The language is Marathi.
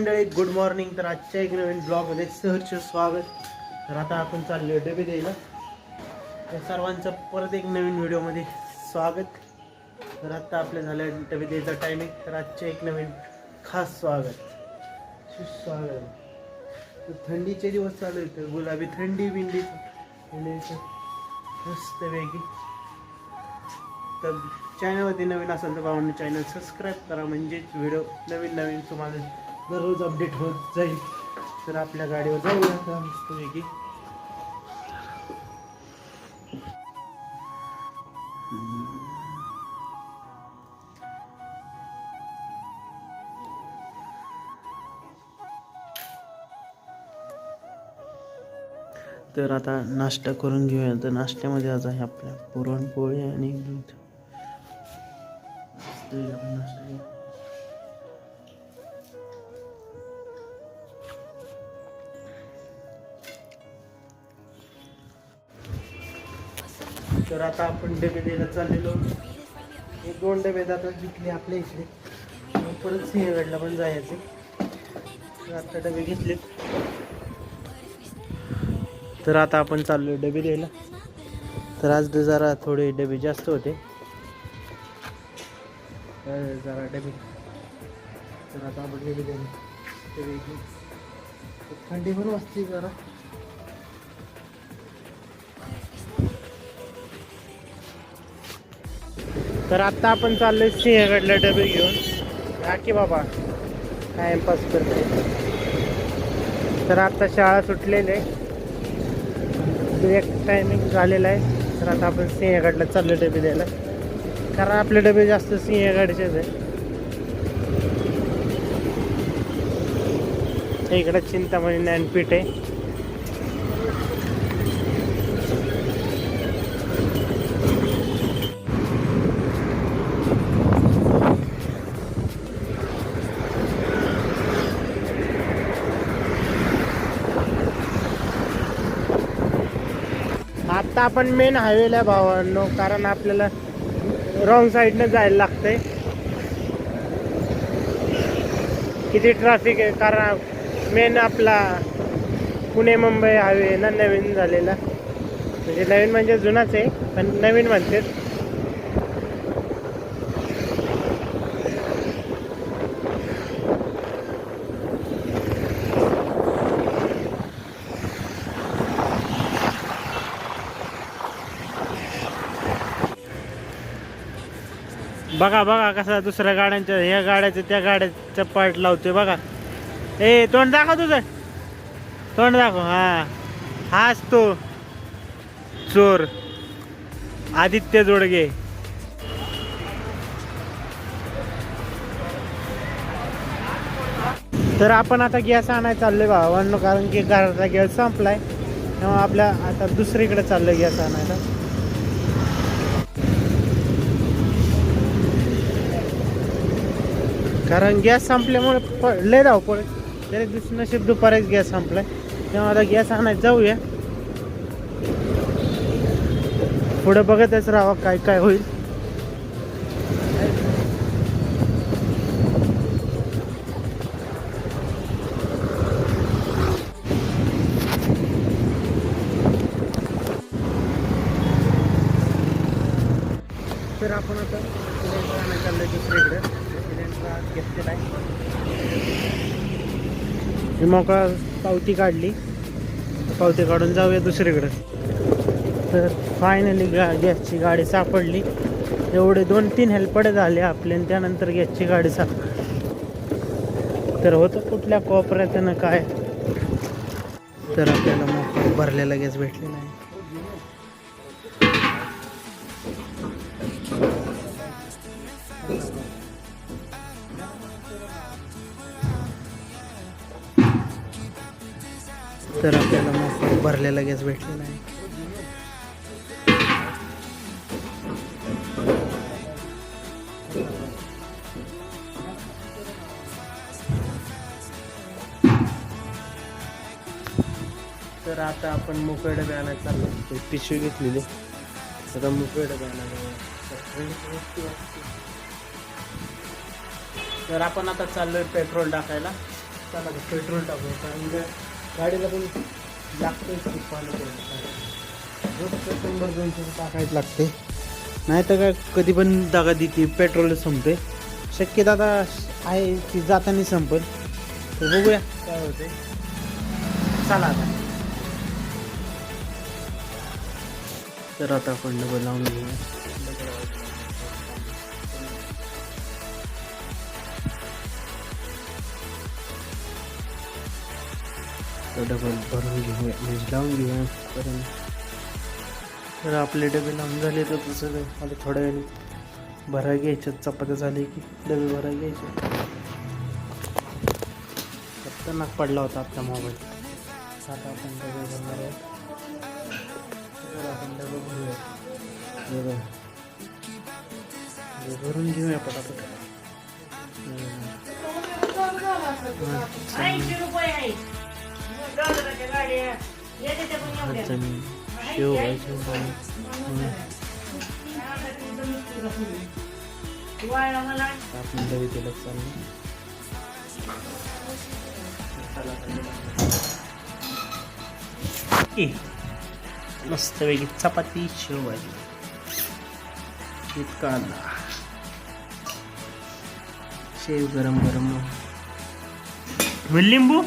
मंडळी गुड मॉर्निंग तर आजच्या एक नवीन ब्लॉगमध्ये सहर्ष स्वागत. तर आता आपण चाललो डबे द्यायला. तर सर्वांचं परत एक नवीन व्हिडिओमध्ये स्वागत. तर आता आपल्या झालं डबे द्यायचा टायमिंग तर आजच्या एक नवीन खास स्वागत. सुस्वागत तर थंडीचे दिवस चालू आहेत. तर गुलाबी थंडी बिंडी मस्त वेगळी तर चॅनलवरती नवीन असेल तर भावांनी चॅनल सबस्क्राईब करा. म्हणजेच व्हिडिओ नवीन नवीन तुम्हाला दररोज अपडेट होत जाईल. तर आपल्या गाडीवर जाऊया आता मस्तपैकी तर आता नाश्ता करून घेऊया. तर नाश्त्यामध्ये आज आहे आपल्या पुरणपोळी आणि दूध. नाश्ता तर आता आपण डबे द्यायला चाललेलो. हे दोन डबे आता घेतले आपल्या इकडे. मग परत सिंहगडला पण जायचे. तर आता डबे घेतले. तर आता आपण चाललो डबे द्यायला. तर आज जरा थोडे डबे जास्त होते. जरा डबे. तर आता आपण डबे द्यायला. डबे थंडी पण वाजते जरा. तर आत्ता आपण चाललोय सिंहगडला डबे घेऊन. हा की बाबा टाइमपास करतो तर आत्ता शाळा सुटलेली आहे. एक टायमिंग झालेला आहे. तर आता आपण सिंहगडला चाललो डबे द्यायला. कारण आपले डबे जास्त सिंहगडचेच आहे इकडं चिंतामणी ज्ञानपीठ आहे. आता आपण मेन हायवेला भावांनो कारण आपल्याला रॉंग साईडनं जायला लागतंय. किती ट्रॅफिक आहे कारण मेन आपला पुणे मुंबई हायवे ना नवीन झालेला. म्हणजे नवीन म्हणजे जुनाच आहे पण नवीन म्हणतात. बघा बघा कसा दुसऱ्या गाड्यांच्या ह्या गाड्याचं त्या गाड्याचं पार्ट लावतोय बघा. ए तोंड दाखव तुझं. तोंड दाखव हा. हाच तो. चोर. आदित्य जोडगे. तर आपण आता गॅस आणायला चाललोय भावांनो कारण की घराचा गॅस संपलाय. तेव्हा आपल्या आता दुसरीकडे चाललोय गॅस आणायला. कारण गॅस संपल्यामुळे प धाव पळ तरी दुसरं नशीब दुपारीच गॅस संपलाय. तेव्हा आता गॅस आणायला जाऊया. पुढे बघतच राहा काय काय होईल. तर आपण आता सिलेंडर दुसरीकडे. घेतलेला आहे मोकळा पावती काढली. पावती काढून जाऊया दुसरीकडे. तर फायनली गा गॅसची गाडी सापडली. एवढे दोन तीन हेल्पडे झाले आपले आणि त्यानंतर गॅसची गाडी साप तर होतं कुठल्या कोपऱ्यातनं काय? तर आपल्याला मोकळा भरलेला गॅस भेटलेला आहे. तर आपल्याला मोफत भरलेला गॅस भेटलेला आहे. तर आता आपण मोकळे डबे आणायला चाललो पिशवी घेतलेली. आता मोकळे डबे आणायला तर आपण आता चाललोय पेट्रोल टाकायला. चला पेट्रोल टाकू कारण गाडीला पण लागतं पाणी शंभर दोनशे टाकायच टाकायचं लागते नाही तर काय कधी पण दगा देते पेट्रोल संपते शक्यता आता आहे की जाताना संपल. तर बघूया काय होते चला आता. तर आता आपण डबल लावून घेऊया. तर डबल भरून घेऊया म्हणजे लावून घेऊया कारण तर आपले डबे लावून झाले तर तसं काय मला थोड्या वेळाने भरा घ्यायच्या चपात्या झाले की डबे भरा घ्यायचे. खतरनाक पडला होता आपला मोबाईल. आता आपण डबे भरणार आपण डबे भरूया. भरून घेऊया पटापट. हम्म. ऐंशी रुपये आहे. शेव व्हायचे केलं चाललं ए चपाती शेव भाजी इतका शेव गरम गरम लिंबू?